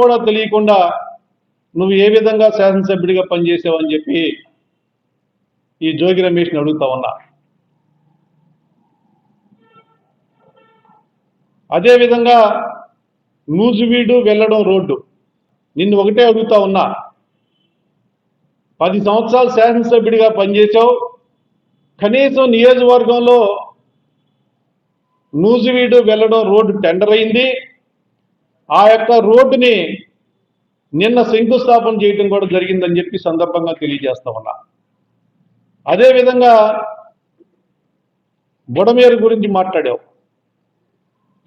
కూడా తెలియకుండా నువ్వు ఏ విధంగా శాసనసభ్యుడిగా పనిచేసావని చెప్పి ఈ జోగి రమేష్ని అడుగుతా ఉన్నా. అదేవిధంగా నూజువీడు వెళ్ళడం రోడ్డు. నిన్ను ఒకటే అడుగుతా ఉన్నా. పది సంవత్సరాలు శాసనసభ్యుడిగా పనిచేసావు కనీసం నియోజకవర్గంలో నూజువీడు వెళ్ళడం రోడ్డు టెండర్ అయింది. ఆ యొక్క రోడ్డుని నిన్న శంకుస్థాపన చేయడం కూడా జరిగిందని చెప్పి సందర్భంగా తెలియజేస్తా ఉన్నా. అదేవిధంగా బుడమేరు గురించి మాట్లాడావు.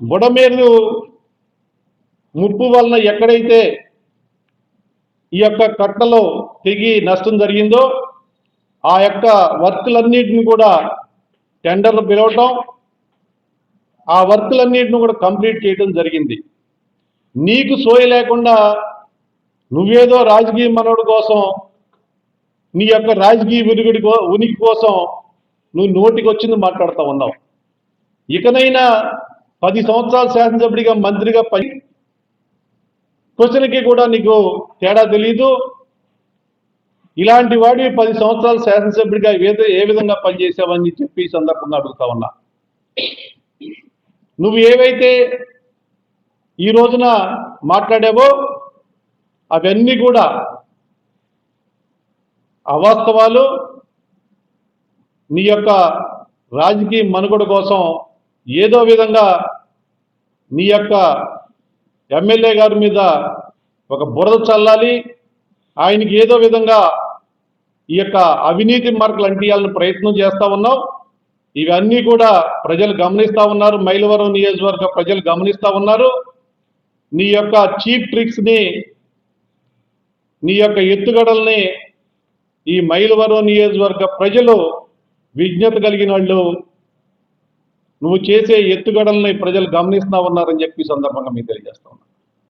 బుడమేరు ముప్పు వలన ఎక్కడైతే ఈ యొక్క కట్టలో తెగి నష్టం జరిగిందో ఆ యొక్క వర్కులన్నిటిని కూడా టెండర్లు పిలవటం ఆ వర్కులన్నిటిని కూడా కంప్లీట్ చేయడం జరిగింది. నీకు సోయ లేకుండా నువ్వేదో రాజకీయ మనోడు కోసం నీ యొక్క రాజకీయ విరుగుడి ఉనికి కోసం నువ్వు నోటికి వచ్చింది మాట్లాడుతూ ఉన్నావు. ఇకనైనా పది సంవత్సరాలు శాసనసభ్యుడిగా మంత్రిగా పని క్వశ్చన్కి కూడా నీకు తేడా తెలీదు. ఇలాంటి వాడివి పది సంవత్సరాలు శాసనసభ్యుడిగా ఏ- ఏ విధంగా పనిచేసావని చెప్పి ఈ సందర్భంగా అడుగుతా ఉన్నా. నువ్వు ఏవైతే ఈ రోజున మాట్లాడావో? అవన్నీ కూడా అవాస్తవాలు. నీ యొక్క రాజకీయ మనుగడ కోసం ఏదో విధంగా నీ యొక్క ఎమ్మెల్యే గారి మీద ఒక బురద చల్లాలి. ఆయనకి ఏదో విధంగా ఈ యొక్క అవినీతి మార్కులు అంటియాలని ప్రయత్నం చేస్తూ ఉన్నావు. ఇవన్నీ కూడా ప్రజలు గమనిస్తూ ఉన్నారు. మైలవరం నియోజకవర్గ ప్రజలు గమనిస్తూ ఉన్నారు. నీ యొక్క చీప్ ట్రిక్స్ని నీ యొక్క ఎత్తుగడల్ని ఈ మైలవరం నియోజకవర్గ ప్రజలు విజ్ఞత కలిగిన వాళ్ళు నువ్వు చేసే ఎత్తుగడల్ని ప్రజలు గమనిస్తా ఉన్నారని చెప్పి సందర్భంగా మీకు తెలియజేస్తా ఉన్నా.